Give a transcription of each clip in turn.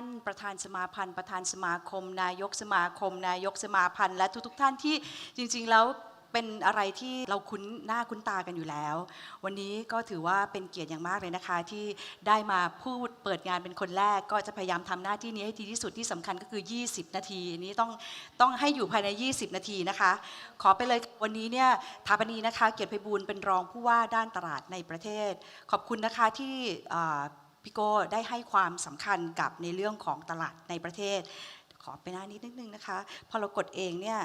านประธานสมาพันธ์ ประธานสมาคม นายกสมาคม นายกสมาพันธ์ และทุก ๆ ท่านที่จริง ๆ แล้วเป็นอะไรที่เราคุ้นหน้าคุ้นตากันอยู่แล้ว วันนี้ก็ถือว่าเป็นเกียรติอย่างมากเลยนะคะ ที่ได้มาพูดเปิดงานเป็นคนแรก ก็จะพยายามทำหน้าที่นี้ให้ดีที่สุดที่สำคัญก็คือ 20 นาทีนี้ต้องต้องให้อยู่ภายใน 20 นาทีนะคะ ขอไปเลยวันนี้เนี่ยถาปนีนะคะ เกียรติไพบูลย์เป็นรองผู้ว่าด้านตลาดในประเทศ ขอบคุณนะคะที่ พี่โก้ได้ให้ความสำคัญกับในเรื่องของตลาดในประเทศ ขอไปหน้านิดนึงนะคะพอเรากดเองเนี่ย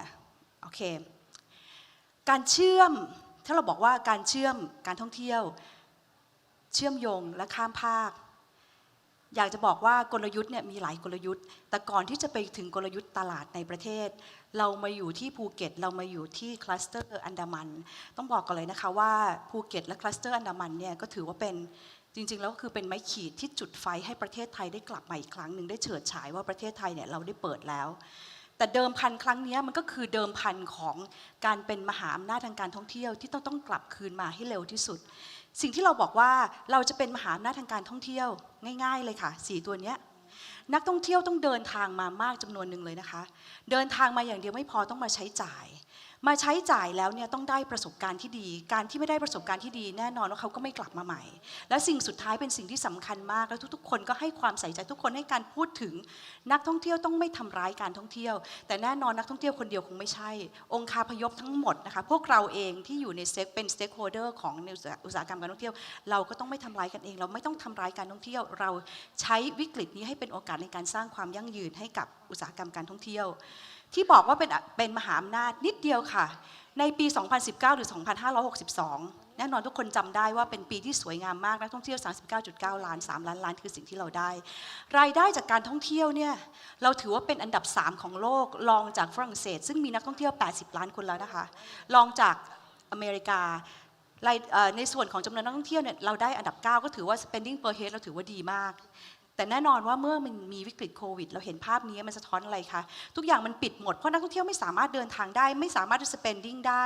โอเคการเชื่อมถ้าเราบอกว่าการเชื่อมการท่องเที่ยว เชื่อมโยงและข้ามภาค อยากจะบอกว่ากลยุทธ์เนี่ยมีหลายกลยุทธ์ แต่ก่อนที่จะไปถึงกลยุทธ์ตลาดในประเทศ เรามาอยู่ที่ภูเก็ต เรามาอยู่ที่คลัสเตอร์อันดามัน ต้องบอกกันเลยนะคะว่าภูเก็ตและคลัสเตอร์อันดามันเนี่ยก็ถือว่าเป็น จริงๆแล้วก็คือเป็นไม้ขีดที่จุดไฟให้ประเทศไทยได้กลับมาอีกครั้งหนึ่งได้เฉิดฉายว่าประเทศไทยเนี่ยเราได้เปิดแล้ว แต่เดิมพันครั้งนี้มันก็คือเดิมพันของการเป็นมหาอำนาจทางการท่องเที่ยวที่ต้องต้องกลับคืนมาให้เร็วที่สุด สิ่งที่เราบอกว่าเราจะเป็นมหาอำนาจทางการท่องเที่ยวง่าย ๆ เลยค่ะสี่ตัวเนี้ยนักท่องเที่ยวต้องเดินทางมามากจำนวนหนึ่งเลยนะคะ เดินทางมาอย่างเดียวไม่พอต้องมาใช้จ่าย มาใช้จ่ายแล้วเนี่ยต้องได้ประสบการณ์ที่ดี การที่ไม่ได้ประสบการณ์ที่ดีแน่นอนว่าเขาก็ไม่กลับมาใหม่ และสิ่งสุดท้ายเป็นสิ่งที่สำคัญมาก แล้วทุกๆ คนก็ให้ความใส่ใจทุกคนให้การพูดถึงนักท่องเที่ยวต้องไม่ทำร้ายการท่องเที่ยว แต่แน่นอนนักท่องเที่ยวคนเดียวคงไม่ใช่ องค์คาพยพทั้งหมดนะคะพวกเราเองที่อยู่ในเซ็กเป็นสเต็กโฮเดอร์ของอุตสาหกรรมการท่องเที่ยว เราก็ต้องไม่ทำร้ายกันเอง เราไม่ต้องทำร้ายการท่องเที่ยว เราใช้วิกฤตนี้ให้เป็นโอกาสในการสร้างความยั่งยืนให้กับอุตสาหกรรมการท่องเที่ยว ที่บอกว่าเป็นเป็นมหาอำนาจนิดเดียวค่ะ ในปี 2019 หรือ 2562 แน่นอนทุกคนจำได้ว่าเป็นปีที่สวยงามมากนักท่องเที่ยว 39.9 ล้าน 3 ล้านล้านคือสิ่งที่เราได้ รายได้จากการท่องเที่ยวเนี่ยเราถือว่าเป็นอันดับ 3 ของโลกรองจากฝรั่งเศส ซึ่งมีนักท่องเที่ยว 80 ล้านคนแล้วนะคะรองจากอเมริกาในส่วนของจำนวนนักท่องเที่ยวเนี่ยเราได้อันดับ 9 ก็ถือว่า spending per head เราถือว่าดีมาก แต่แน่นอนว่าเมื่อมันมีวิกฤตโควิด เราเห็นภาพนี้มันสะท้อนอะไรคะ ทุกอย่างมันปิดหมด เพราะนักท่องเที่ยวไม่สามารถเดินทางได้ ไม่สามารถจะ spending ได้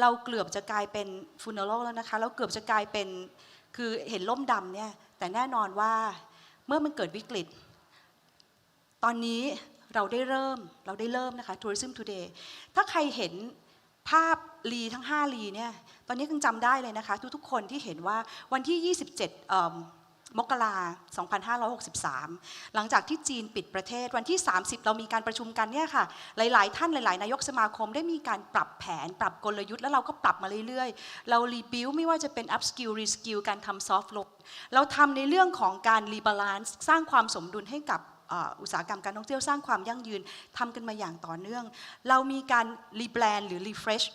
เราเกือบจะกลายเป็น funeral แล้วนะคะ เราเกือบจะกลายเป็นคือเห็นล่มดำเนี่ย แต่แน่นอนว่าเมื่อมันเกิดวิกฤต ตอนนี้เราได้เริ่ม เราได้เริ่มนะคะ Tourism Today ถ้าใครเห็นภาพลีทั้ง 5 ลีเนี่ย ตอนนี้ยังจำได้เลยนะคะ ทุกๆคนที่เห็นว่าวันที่ 27เอิ่ มกรา2563 หลังจากที่จีนปิดประเทศวันที่ 30 เรามีการประชุมกันเนี่ยค่ะ หลาย ๆ ท่านหลาย ๆ นายกสมาคมได้มีการปรับแผน ปรับกลยุทธ์แล้วเราก็ปรับมาเรื่อย ๆ เรารีบิวไม่ว่าจะเป็น up skill re skill การทำ soft load เราทำในเรื่องของการรีบาลานซ์สร้างความสมดุลให้กับอุตสาหกรรมการท่องเที่ยวสร้างความยั่งยืนทำกันมาอย่างต่อเนื่อง เรามีการรีแบรนด์หรือ refresh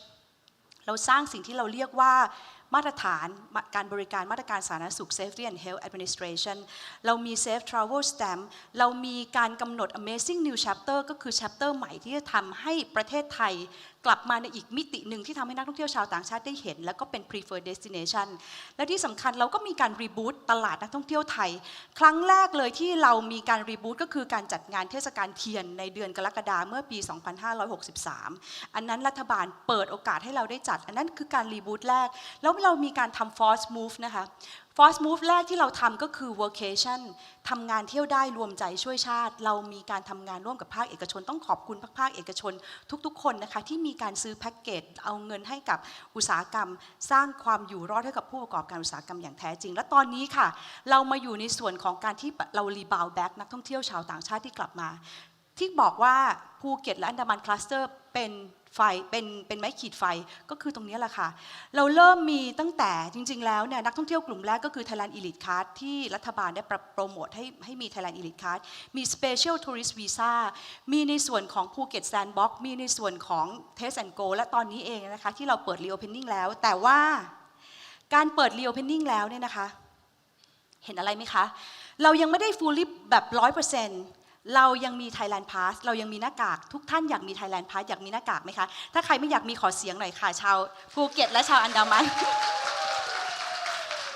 เราสร้างสิ่งที่เราเรียกว่า มาตรฐานการบริการมาตรการสาธารณสุข Safety and Health Administration เรามี Safe Travel Stamp เรามีการกำหนด Amazing New Chapter ก็คือ chapter ใหม่ที่จะทำให้ประเทศไทย กลับมาในอีกมิติหนึ่งที่ทำให้นักท่องเที่ยวชาวต่างชาติได้เห็น แล้วก็เป็น preferred destination และที่สำคัญเราก็มีการ reboot ตลาดนักท่องเที่ยวไทย ครั้งแรกเลยที่เรามีการ reboot ก็คือการจัดงานเทศกาลเทียนในเดือนกรกฎาเมื่อปี 2563 อันนั้นรัฐบาลเปิดโอกาสให้เราได้จัด อันนั้นคือการ reboot แรก แล้วเรามีการทำ force move นะคะ force move แรกที่เราทำก็คือ workation ทำงานเที่ยวได้รวมใจช่วยชาติ เรามีการทำงานร่วมกับภาคเอกชน ต้องขอบคุณภาคภาคเอกชน ทุกๆ คนนะคะที่มีการซื้อแพ็กเกจเอาเงินให้กับอุตสาหกรรม สร้างความอยู่รอดให้กับผู้ประกอบการอุตสาหกรรมอย่างแท้จริง และตอนนี้ค่ะ เรามาอยู่ในส่วนของการที่เรารีบาวแบ็กนักท่องเที่ยวชาวต่างชาติที่กลับมา ที่บอกว่าภูเก็ตและอันดามันคลัสเตอร์เป็น ไฟเป็นเป็นไม้ขีดไฟก็คือตรงนี้แหละค่ะ เราเริ่มมีตั้งแต่จริง ๆ แล้วเนี่ยนักท่องเที่ยวกลุ่มแรกก็คือ Thailand Elite Card ที่รัฐบาลได้ปรับโปรโมทให้ให้มี Thailand Elite Card มี Special Tourist Visa มีในส่วนของภูเก็ต Sandbox มีในส่วนของ Test and Go และตอนนี้เองนะคะที่เราเปิด Reopening แล้ว แต่ว่าการเปิด Reopening แล้วเนี่ยนะคะ เห็นอะไรไหมคะ เรายังไม่ได้ fully แบบร้อยเปอร์เซ็นต์ เรายังมี Thailand Pass เรายังมีหน้ากาก ทุกท่านอยากมี Thailand Pass อยากมีหน้ากากไหมคะ ถ้าใครไม่อยากมีขอเสียงหน่อยค่ะ ชาวภูเก็ตและชาวอันดามัน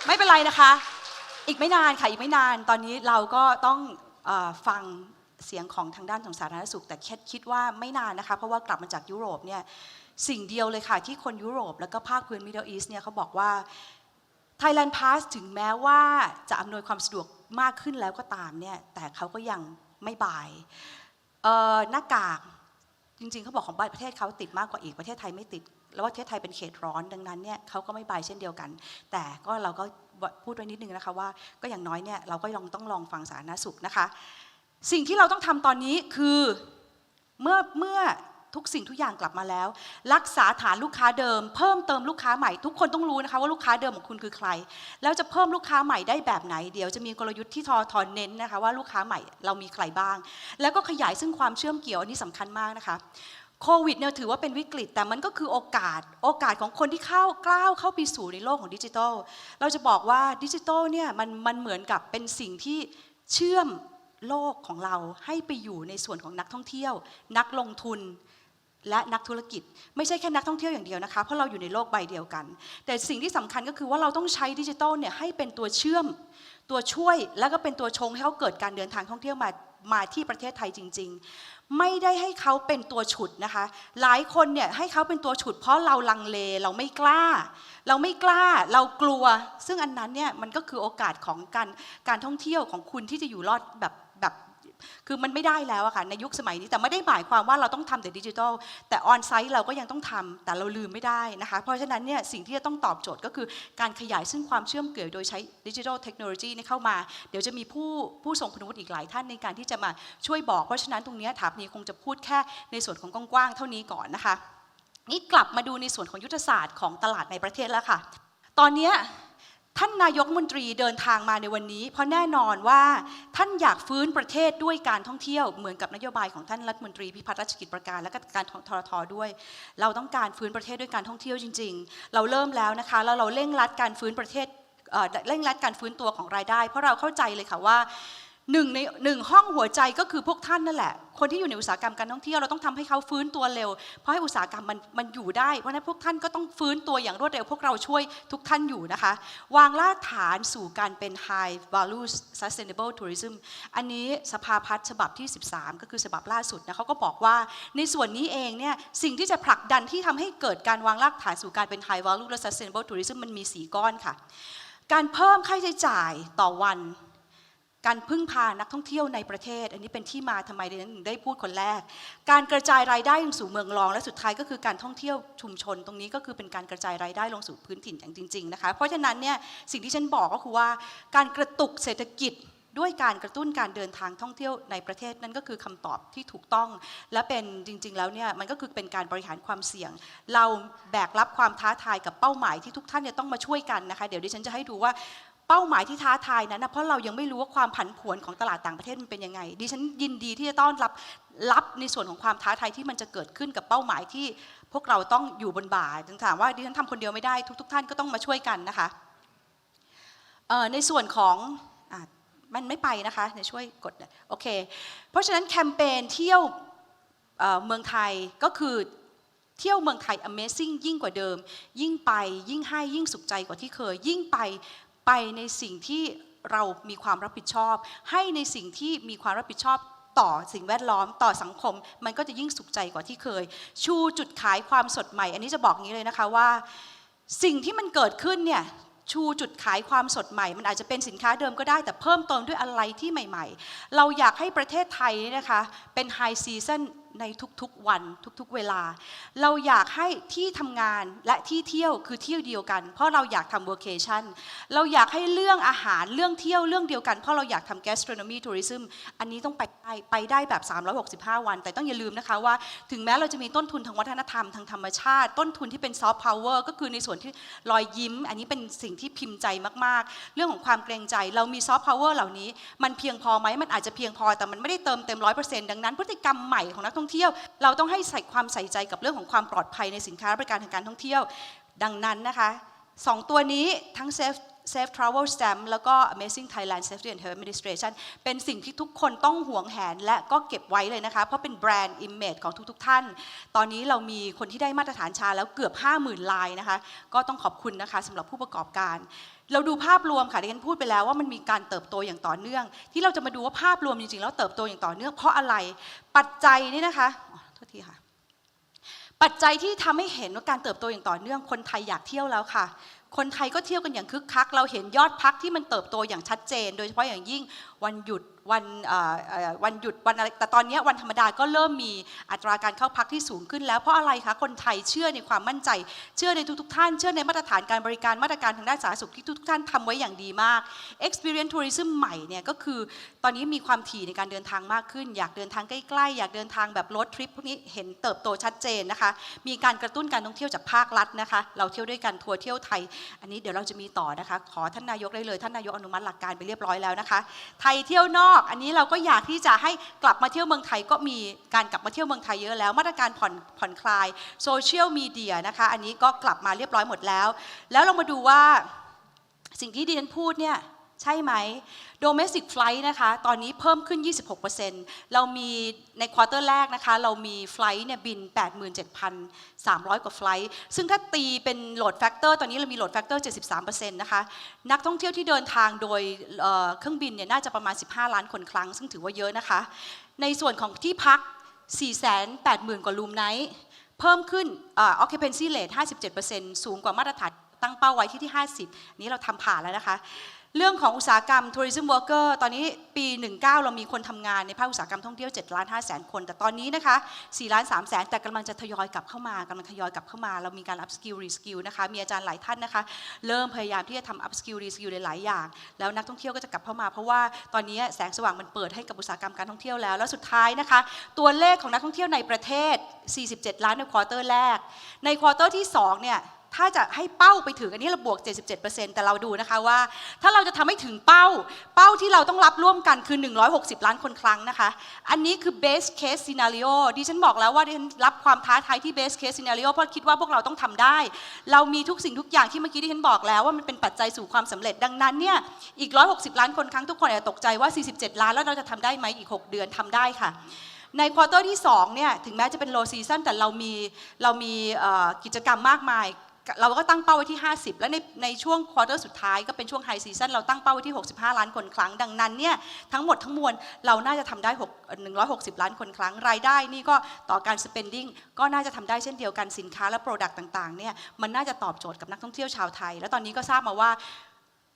ไม่เป็นไรนะคะ อีกไม่นานค่ะ อีกไม่นาน ตอนนี้เราก็ต้องอฟังเสียงของทางด้านของสาธารณสุข แต่คิดคิดว่าไม่นานนะคะ เพราะว่ากลับมาจากยุโรปเนี่ยสิ่งเดียวเลยค่ะ ที่คนยุโรป แล้วก็ภาคพื้น Middle East เนี่ยเขาบอกว่า Thailand Pass ถึงแม้ว่าจะอำนวยความสะดวกมากขึ้นแล้วก็ตามเนี่ยแต่เขาก็ยัง ไม่บายหน้ากากจริงๆเขาบอกของประเทศเขาติดมากกว่าอีกประเทศไทยไม่ติด แล้วว่าประเทศไทยเป็นเขตร้อนดังนั้นเนี่ยเขาก็ไม่บายเช่นเดียวกัน แต่ก็เราก็พูดไว้นิดนึงนะคะว่าก็อย่างน้อยเนี่ยเราก็ลองต้องลองฟังสาธารณสุขนะคะ สิ่งที่เราต้องทำตอนนี้คือเมื่อเมื่อ ทุกสิ่งทุกอย่างกลับมาแล้ว รักษาฐานลูกค้าเดิม เพิ่มเติมลูกค้าใหม่ ทุกคนต้องรู้นะคะว่าลูกค้าเดิมของคุณคือใคร แล้วจะเพิ่มลูกค้าใหม่ได้แบบไหน เดี๋ยวจะมีกลยุทธ์ที่ทอทอนเน้นนะคะว่าลูกค้าใหม่เรามีใครบ้าง แล้วก็ขยายซึ่งความเชื่อมเกี่ยวอันนี้สำคัญมากนะคะโควิดเนี่ยถือว่าเป็นวิกฤต แต่มันก็คือโอกาสโอกาสของคนที่เข้ากล้าวเข้าไปสู่ในโลกของดิจิทัล เราจะบอกว่าดิจิทัลเนี่ยมันมันเหมือนกับเป็นสิ่งที่เชื่อมโลกของเราให้ไปอยู่ในส่วนของนักท่องเที่ยว นักลงทุน และนักธุรกิจ ไม่ใช่แค่นักท่องเที่ยวอย่างเดียวนะคะ เพราะเราอยู่ในโลกใบเดียวกัน แต่สิ่งที่สำคัญก็คือว่าเราต้องใช้ดิจิทัลเนี่ยให้เป็นตัวเชื่อม ตัวช่วยแล้วก็เป็นตัวชงให้เขาเกิดการเดินทางท่องเที่ยวมามาที่ประเทศไทยจริง ๆ ไม่ได้ให้เขาเป็นตัวฉุดนะคะ หลายคนเนี่ยให้เขาเป็นตัวฉุด เพราะเราลังเลเราไม่กล้า เราไม่กล้า เรากลัว ซึ่งอันนั้นเนี่ยมันก็คือโอกาสของการการท่องเที่ยวของคุณที่จะอยู่รอดแบบ คือมันไม่ได้แล้วอะค่ะในยุคสมัยนี้แต่ไม่ได้หมายความว่าเราต้องทำแต่ดิจิทัลแต่ออนไซต์เราก็ยังต้องทำแต่เราลืมไม่ได้นะคะ เพราะฉะนั้นเนี่ยสิ่งที่จะต้องตอบโจทย์ก็คือการขยายซึ่งความเชื่อมเกี่ยวโดยใช้ดิจิทัลเทคโนโลยีเข้ามา เดี๋ยวจะมีผู้ผู้ทรงคุณวุฒิอีกหลายท่านในการที่จะมาช่วยบอก เพราะฉะนั้นตรงเนี้ยถามนี้คงจะพูดแค่ในส่วนของกว้างๆเท่านี้ก่อนนะคะ นี่กลับมาดูในส่วนของยุทธศาสตร์ของตลาดในประเทศแล้วค่ะ ตอนเนี้ย ท่านนายกมนตรีเดินทางมาในวันนี้ เพราะแน่นอนว่าท่านอยากฟื้นประเทศด้วยการท่องเที่ยวเหมือนกับนโยบายของท่านรัฐมนตรีพิพัฒน์รัชกิจประการและก็การทรทด้วย เราต้องการฟื้นประเทศด้วยการท่องเที่ยวจริง ๆ เราเริ่มแล้วนะคะแล้วเราเร่งรัดการฟื้นประเทศเร่งรัดการฟื้นตัวของรายได้ เพราะเราเข้าใจเลยค่ะว่า หนึ่งในหนึ่งห้องหัวใจก็คือพวกท่านนั่นแหละ คนที่อยู่ในอุตสาหกรรมการท่องเที่ยวเราต้องทำให้เขาฟื้นตัวเร็ว เพราะให้อุตสาหกรรมมันมันอยู่ได้ เพราะนั้นพวกท่านก็ต้องฟื้นตัวอย่างรวดเร็ว พวกเราช่วยทุกท่านอยู่นะคะ วางรากฐานสู่การเป็น high value sustainable tourism อันนี้สภาพัฒน์ฉบับที่ 13 ก็คือฉบับล่าสุดนะเขาก็บอกว่าในส่วนนี้เองเนี่ยสิ่งที่จะผลักดันที่ทำให้เกิดการวางรากฐานสู่การเป็น high value และ sustainable tourism มันมี 4 ก้อนค่ะ การเพิ่มค่าใช้จ่ายต่อวัน การพึ่งพานักท่องเที่ยวในประเทศ อันนี้เป็นที่มาทำไมดิฉันได้พูดคนแรก การกระจายรายได้ลงสู่เมืองรอง และสุดท้ายก็คือการท่องเที่ยวชุมชน ตรงนี้ก็คือเป็นการกระจายรายได้ลงสู่พื้นถิ่นอย่างจริงๆนะคะเพราะฉะนั้นเนี่ยสิ่งที่ฉันบอกก็คือว่าการกระตุกเศรษฐกิจด้วยการกระตุ้นการเดินทางท่องเที่ยวในประเทศนั่นก็คือคำตอบที่ถูกต้อง และเป็นจริง ๆ แล้วเนี่ยมันก็คือเป็นการบริหารความเสี่ยง เราแบกรับความท้าทายกับเป้าหมายที่ทุกท่านจะต้องมาช่วยกันนะคะ เดี๋ยวดิฉันจะให้ดูว่า เป้าหมายที่ท้าทายนั้นนะเพราะเรายังไม่รู้ว่าความผันผวนของตลาดต่างประเทศมันเป็นยังไง ดิฉันยินดีที่จะต้อนรับรับในส่วนของความท้าทายที่มันจะเกิดขึ้นกับเป้าหมายที่พวกเราต้องอยู่บนบ่าถึงถามว่าดิฉันทำคนเดียวไม่ได้ทุกๆท่านก็ต้องมาช่วยกันนะคะในส่วนของอมันไม่ไปนะคะเดี๋ยวช่วยกดโอเค เพราะฉะนั้นแคมเปญเที่ยวเเมืองไทยก็คือเที่ยวเมืองไทย Amazing ยิ่งกว่าเดิม ยิ่งไปยิ่งให้ยิ่งสุขใจกว่าที่เคย ยิ่งไป ไปในสิ่งที่เรามีความรับผิดชอบ ให้ในสิ่งที่มีความรับผิดชอบต่อสิ่งแวดล้อมต่อสังคม มันก็จะยิ่งสุขใจกว่าที่เคย ชูจุดขายความสดใหม่ อันนี้จะบอกงนี้เลยนะคะว่า สิ่งที่มันเกิดขึ้นเนี่ยชูจุดขายความสดใหม่ มันอาจจะเป็นสินค้าเดิมก็ได้ แต่เพิ่มเติมด้วยอะไรที่ใหม่ ๆ เราอยากให้ประเทศไทยนี่นะคะเป็นไฮซีซัน ในทุกๆวันทุกๆเวลา เราอยากให้ที่ทำงานและที่เที่ยวคือเที่ยวเดียวกัน เพราะเราอยากทำ workation เราอยากให้เรื่องอาหารเรื่องเที่ยวเรื่องเดียวกันเพราะเราอยากทำ gastronomy tourism อันนี้ต้องไปได้ไปได้แบบ 365 วัน แต่ต้องอย่าลืมนะคะว่า ถึงแม้เราจะมีต้นทุนทางวัฒนธรรมทางธรรมชาติ ต้นทุนที่เป็น soft power ก็คือในส่วนที่รอยยิ้ม อันนี้เป็นสิ่งที่พิมพ์ใจมากๆ เรื่องของความเกรงใจ เรามี soft power เหล่านี้ มันเพียงพอไหมมันอาจจะเพียงพอแต่มันไม่ได้เติมเต็มร้อยเปอร์เซ็นต์ดังนั้นพฤติกรรมใหม่ของนักท่องเที่ยว เราต้องให้ใส่ความใส่ใจกับเรื่องของความปลอดภัยในสินค้าและบริการทางการท่องเที่ยว ดังนั้นนะคะสองตัวนี้ทั้ง Safe Safe Travel Stamp แล้วก็ Amazing Thailand Safety and Health Administration เป็นสิ่งที่ทุกคนต้องห่วงแหนและก็เก็บไว้เลยนะคะ เพราะเป็นแบรนด์ Image ของทุกๆ ท่าน ตอนนี้เรามีคนที่ได้มาตรฐานชาแล้วเกือบ 50,000 ลายนะคะ ก็ต้องขอบคุณนะคะสำหรับผู้ประกอบการเราดูภาพรวมค่ะที่ฉันพูดไปแล้วว่ามันมีการเติบโตอย่างต่อเนื่อง ที่เราจะมาดูว่าภาพรวมจริงๆ แล้วเติบโตอย่างต่อเนื่องเพราะอะไร ปัจจัยนี่นะคะโทษทีค่ะ ปัจจัยที่ทำให้เห็นว่าการเติบโตอย่างต่อเนื่องคนไทยอยากเที่ยวแล้วค่ะ คนไทยก็เที่ยวกันอย่างคึกคัก เราเห็นยอดพักที่มันเติบโตอย่างชัดเจน โดยเฉพาะอย่างยิ่งวันหยุด วันวันหยุดวันอะไรแต่ตอนนี้วันธรรมดาก็เริ่มมีอัตราการเข้าพักที่สูงขึ้นแล้วเพราะอะไรคะคนไทยเชื่อในความมั่นใจ เชื่อในทุกๆท่านเชื่อในมาตรฐานการบริการมาตรการทางด้านสาธารณสุขที่ทุกๆท่านทำไว้อย่างดีมาก experience tourism ใหม่เนี่ยก็คือตอนนี้มีความถี่ในการเดินทางมากขึ้น อยากเดินทางใกล้ๆ อยากเดินทางแบบรถทริปพวกนี้เห็นเติบโตชัดเจนนะคะ มีการกระตุ้นการท่องเที่ยวจากภาครัฐนะคะ เราเที่ยวด้วยกันทัวร์เที่ยวไทย อันนี้เดี๋ยวเราจะมีต่อนะคะ ขอท่านนายกได้เลยท่านนายกอนุมัติหลักการไปเรียบร้อยแล้วนะคะ ไทยเที่ยวนอกอันนี้เราก็อยากที่จะให้กลับมาเที่ยวเมืองไทยก็มีการกลับมาเที่ยวเมืองไทยเยอะแล้วมาตรการผ่อนผ่อนคลายโซเชียลมีเดียนะคะอันนี้ก็กลับมาเรียบร้อยหมดแล้ว แล้วเรามาดูว่าสิ่งที่ดิฉันพูดเนี่ย ใช่ไหม domestic flight นะคะ ตอนนี้เพิ่มขึ้น 26%เรามีในควอเตอร์แรกนะคะ เรามีไฟล์เนี่ยบิน 87,300 กว่าไฟล์ซึ่งถ้าตีเป็นโหลดแฟกเตอร์ตอนนี้เรามีโหลดแฟกเตอร์ 73%นะคะ นักท่องเที่ยวที่เดินทางโดยเเครื่องบินเนี่ยน่าจะประมาณ 15 ล้านคนครั้ง ซึ่งถือว่าเยอะนะคะ ในส่วนของที่พัก 480,000 กว่ารูมไนท์เพิ่มขึ้นอ่อ occupancy rate 57%สูงกว่ามาตรฐานตั้งเป้าไว้ที่ที่ 50 นี้เราทำผ่านแล้วนะคะ เรื่องของอุตสาหกรรม tourism worker ตอนนี้ปี 19 เรามีคนทำงานในภาคอุตสาหกรรมท่องเที่ยว7ล้าน5แสนคน แต่ตอนนี้นะคะ4ล้าน3แสนแต่กำลังจะทยอยกลับเข้ามากำลังทยอยกลับเข้ามา เรามีการ up skill re skill นะคะ มีอาจารย์หลายท่านนะคะ เริ่มพยายามที่จะทำ up skill re skill หลายอย่าง แล้วนักท่องเที่ยวก็จะกลับเข้ามา เพราะว่าตอนนี้แสงสว่างมันเปิดให้กับอุตสาหกรรมการท่องเที่ยวแล้ว แล้วสุดท้ายนะคะ ตัวเลขของนักท่องเที่ยวในประเทศ 47 ล้านในควอเตอร์แรก ในควอเตอร์ที่สองเนี่ย ถ้าจะให้เป้าไปถึงอันนี้เราบวก 77%แต่เราดูนะคะว่า ถ้าเราจะทำให้ถึงเป้า เป้าที่เราต้องรับร่วมกันคือ 160 ล้านคนครั้งนะคะ อันนี้คือ base case scenario ดิฉันบอกแล้วว่าดิฉันรับความท้าทายที่ base case scenario เพราะคิดว่าพวกเราต้องทำได้ เรามีทุกสิ่งทุกอย่างที่เมื่อกี้ที่ฉันบอกแล้วว่ามันเป็นปัจจัยสู่ความสำเร็จดังนั้นเนี่ยอีก 160 ล้านคนครั้งทุกคนอาจจะตกใจว่า 47 ล้านแล้วเราจะทำได้ไหมอีก 6 เดือนทำได้ค่ะในควอเตอร์ที่2เนี่ยถึงแม้จะเป็น low season แต่เรามีเรามีกิจกรรมมากมาย เราก็ตั้งเป้าไว้ที่ 50 และในในช่วงควอเตอร์สุดท้ายก็เป็นช่วงไฮซีซันเราตั้งเป้าไว้ที่ 65 ล้านคนครั้ง ดังนั้นเนี่ยทั้งหมดทั้งมวลเราน่าจะทำได้6 160 ล้านคนครั้ง รายได้นี่ก็ต่อการ spending ก็น่าจะทำได้เช่นเดียวกันสินค้าและ Product ต่างๆเนี่ยมันน่าจะตอบโจทย์กับนักท่องเที่ยวชาวไทย และตอนนี้ก็ทราบมาว่า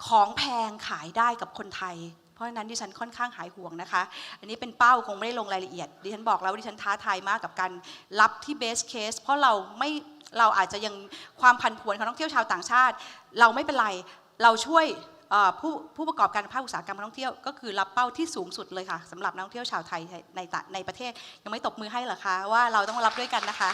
ของแพงขายได้กับคนไทยเพราะฉะนั้นดิฉันค่อนข้างหายห่วงนะคะ อันนี้เป็นเป้าคงไม่ได้ลงรายละเอียด ดิฉันบอกแล้วว่าดิฉันท้าทายมากกับการรับที่เบสเคสเพราะเราไม่ เราอาจจะยังความพันผวนของนักท่องเที่ยวชาวต่างชาติ เราไม่เป็นไรเราช่วยผู้ผู้ประกอบการภาคอุตสาหกรรมการท่องเที่ยวก็คือรับเป้าที่สูงสุดเลยค่ะสำหรับนักท่องเที่ยวชาวไทยในในประเทศยังไม่ตบมือให้เหรอคะว่าเราต้องรับด้วยกันนะคะ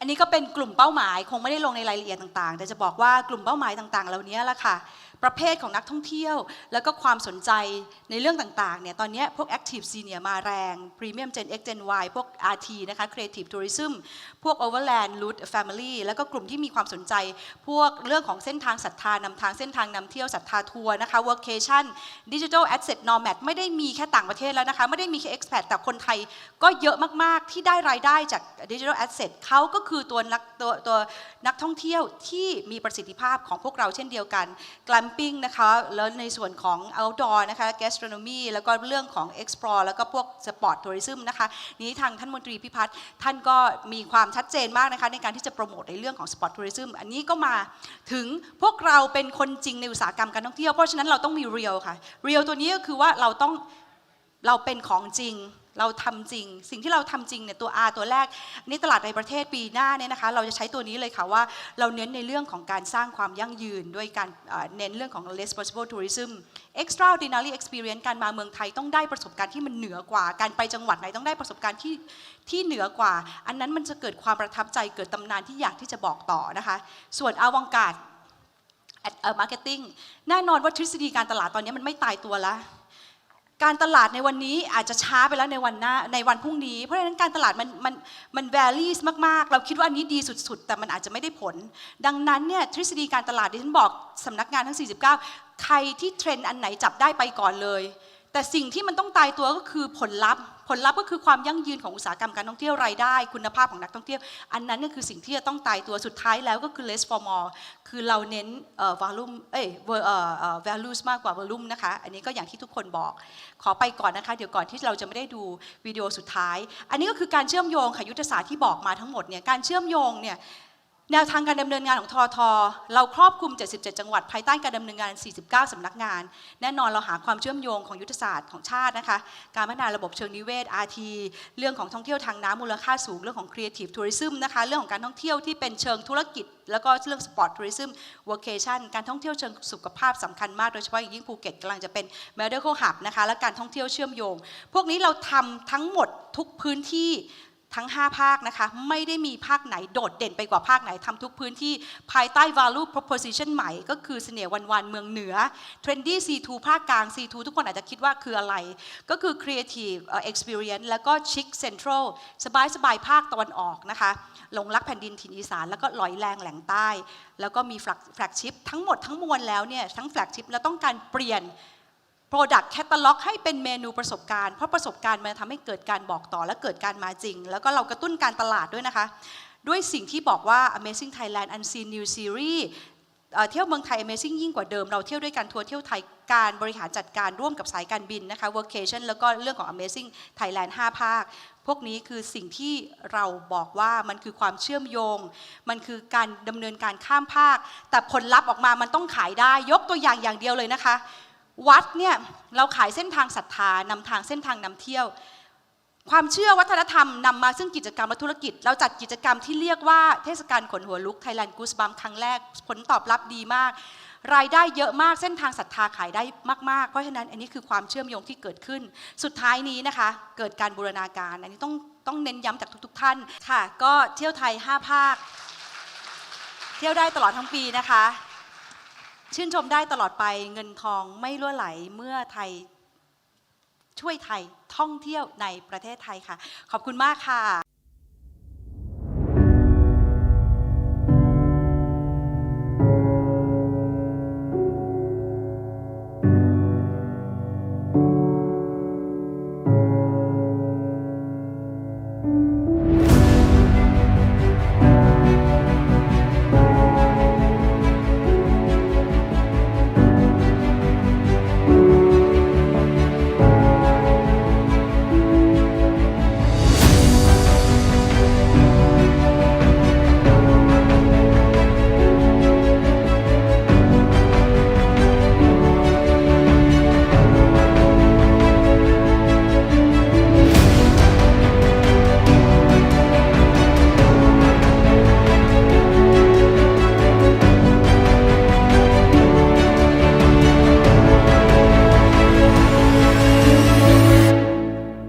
อันนี้ก็เป็นกลุ่มเป้าหมายคงไม่ได้ลงในรายละเอียดต่างๆ แต่จะบอกว่ากลุ่มเป้าหมายต่างๆ เหล่านี้ละค่ะ ประเภทของนักท่องเที่ยว แล้วก็ความสนใจในเรื่องต่างๆเนี่ยตอนนี้พวก Active Senior มาแรง Premium Gen X Gen Y พวก RT นะคะ Creative Tourism พวก Overland Route Family แล้วก็กลุ่มที่มีความสนใจ พวกเรื่องของเส้นทางศรัทธานำทางเส้นทางนำเที่ยวศรัทธาทัวร์นะคะ Workation Digital Asset Nomad ไม่ได้มีแค่ต่างประเทศแล้วนะคะ ไม่ได้มีแค่ expat แต่คนไทยก็เยอะมากๆที่ได้รายได้จาก Digital Asset เขาก็คือตัวนักตัวตัวนักท่องเที่ยวที่มีประสิทธิภาพของพวกเราเช่นเดียวกันกลาย glamping นะคะ แล้วในส่วนของ outdoor นะคะ gastronomy แล้วก็เรื่องของ explore แล้วก็พวก sport tourism นะคะ นี้ทางท่านมนตรีพิพัฒน์ท่านก็มีความชัดเจนมากนะคะ ในการที่จะโปรโมทในเรื่องของ sport tourism อันนี้ก็มาถึงพวกเราเป็นคนจริงในอุตสาหกรรมการท่องเที่ยว เพราะฉะนั้นเราต้องมี real ค่ะ real ตัวนี้ก็คือว่าเราต้องเราเป็นของจริง เราทำจริง สิ่งที่เราทำจริงเนี่ยตัว R ตัวแรกนี่ตลาดในประเทศปีหน้าเนี่ยนะคะเราจะใช้ตัวนี้เลยค่ะว่าเราเน้นในเรื่องของการสร้างความยั่งยืน ด้วยการเอ่อเน้นเรื่องของ responsible tourism extraordinary experience การมาเมืองไทยต้องได้ประสบการณ์ที่มันเหนือกว่า การไปจังหวัดไหนต้องได้ประสบการณ์ที่ที่เหนือกว่า อันนั้นมันจะเกิดความประทับใจเกิดตำนานที่อยากที่จะบอกต่อนะคะ ส่วนอวังการมาร์เก็ตติ้งแน่นอนว่าทฤษฎีการตลาดตอนนี้มันไม่ตายตัวแล้ว การตลาดในวันนี้อาจจะช้าไปแล้วในวันหน้าในวันพรุ่งนี้ เพราะฉะนั้นการตลาดมันมันมันแวลี่มาก ๆ เราคิดว่าอันนี้ดีสุด ๆ แต่มันอาจจะไม่ได้ผล ดังนั้นเนี่ยทฤษฎีการตลาดที่ฉันบอกสำนักงานทั้ง 49 ใครที่เทรนด์อันไหนจับได้ไปก่อนเลย แต่สิ่งที่มันต้องตายตัวก็คือผลลัพธ์ ผลลัพธ์ก็คือความยั่งยืนของอุตสาหกรรมการท่องเที่ยวรายได้ คุณภาพของนักท่องเที่ยว อันนั้นก็คือสิ่งที่จะต้องตายตัวสุดท้ายแล้วก็คือ less for more คือเราเน้นเออ volume เอ้ย vo- เอ่อเออ values มากกว่า volume นะคะอันนี้ก็อย่างที่ทุกคนบอก ขอไปก่อนนะคะ เดี๋ยวก่อนที่เราจะไม่ได้ดูวิดีโอสุดท้าย อันนี้ก็คือการเชื่อมโยงค่ะยุทธศาสตร์ที่บอกมาทั้งหมดเนี่ยการเชื่อมโยงเนี่ย แนวทางการดำเนินงานของทอทเราครอบคลุม 77 จังหวัด ภายใต้การดำเนินงาน 49สำนักงาน แน่นอนเราหาความเชื่อมโยงของยุทธศาสตร์ของชาตินะคะ การพัฒนาระบบเชิงนิเวศ RT เรื่องของท่องเที่ยวทางน้ำมูลค่าสูง เรื่องของ Creative Tourism นะคะ เรื่องของการท่องเที่ยวที่เป็นเชิงธุรกิจ แล้วก็เรื่อง Sport Tourism Vocation การท่องเที่ยวเชิงสุขภาพสำคัญมากโดยเฉพาะอย่างยิ่งภูเก็ตกำลังจะเป็น Medical Hub นะคะ และการท่องเที่ยวเชื่อมโยง พวกนี้เราทำทั้งหมดทุกพื้นที่ ทั้ง 5 ภาคนะคะ ไม่ได้มีภาคไหนโดดเด่นไปกว่าภาคไหนทำทุกพื้นที่ภายใต้ value proposition ใหม่ ก็คือเสน่ห์วันวันเมืองเหนือ trendy C2 ภาคกลาง C2 ทุกคนอาจจะคิดว่าคืออะไร ก็คือ creative experience แล้วก็ chic central สบายสบายภาคตะวันออกนะคะหลงรักแผ่นดินถิ่นอีสาน แล้วก็ลอยแรงแหล่งใต้ แล้วก็มี flag ship ทั้งหมดทั้งมวลแล้วเนี่ยทั้ง flag ship แล้วต้องการเปลี่ยน Product Catalog ให้เป็นเมนูประสบการณ์ เพราะประสบการณ์มันทำให้เกิดการบอกต่อและเกิดการมาจริง แล้วก็เรากระตุ้นการตลาดด้วยนะคะ ด้วยสิ่งที่บอกว่า Amazing Thailand Unseen New Series เที่ยวเมืองไทย Amazing ยิ่งกว่าเดิม เราเที่ยวด้วยกันทัวร์เที่ยวไทยการบริหารจัดการร่วมกับสายการบินนะคะ Workation แล้วก็เรื่องของ Amazing Thailand 5 ภาค พวกนี้คือสิ่งที่เราบอกว่ามันคือความเชื่อมโยง มันคือการดำเนินการข้ามภาค แต่ผลลัพธ์ออกมามันต้องขายได้ยกตัวอย่างอย่างเดียวเลยนะคะ วัดเนี่ยเราขายเส้นทางศรัทธานำทางเส้นทางนำเที่ยว ความเชื่อวัฒนธรรมนำมาซึ่งกิจกรรมและธุรกิจ เราจัดกิจกรรมที่เรียกว่าเทศกาลขนหัวลุก Thailand Goose Bump ครั้งแรก ผลตอบรับดีมาก รายได้เยอะมากเส้นทางศรัทธาขายได้มาก ๆ เพราะฉะนั้นอันนี้คือความเชื่อมโยงที่เกิดขึ้น สุดท้ายนี้นะคะ เกิดการบูรณาการ อันนี้ต้องต้องเน้นย้ำจากทุก ๆ ท่านค่ะ ก็เที่ยวไทย 5 ภาค เที่ยวได้ตลอดทั้งปีนะคะ ชื่นชมได้ตลอดไปเงินทองไม่ล่วไหลเมื่อไทยช่วยไทยท่องเที่ยวในประเทศไทยค่ะ ขอบคุณมากค่ะ